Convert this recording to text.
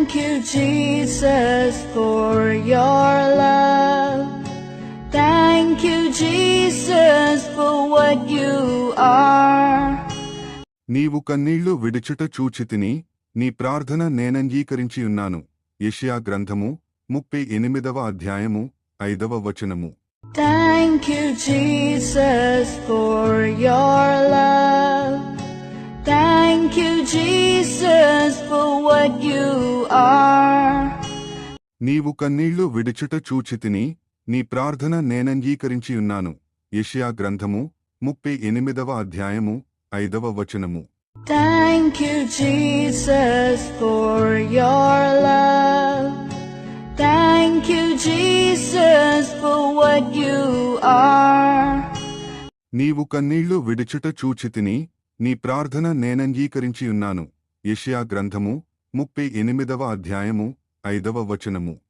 Thank you, Jesus, for your love. Thank you, Jesus, for what you are. నీవు కన్నీళ్ళు విడుచుట చూచితిని నీ ప్రార్థన నేనంగీకరించియున్నాను యెషయా గ్రంథము ముప్పై ఎనిమిదవ అధ్యాయము ఐదవ వచనము Thank you, Jesus, for your love. Thank you, Jesus, for what you. నీవు కన్నీళ్ళు విడుచుట చూచితిని నీ ప్రార్థన నేనంగీకరించియున్నాను యెషయా గ్రంథము ముప్పై ఎనిమిదవ అధ్యాయము ఐదవ వచనము Thank you, Jesus, for your love. Thank you, Jesus, for what you are. నీవు కన్నీళ్ళు విడుచుట చూచితిని నీ ప్రార్థన నేనంగీకరించియున్నాను యెషయా గ్రంథము ముప్పై ఎనిమిదవ అధ్యాయము ఐదవ వచనము.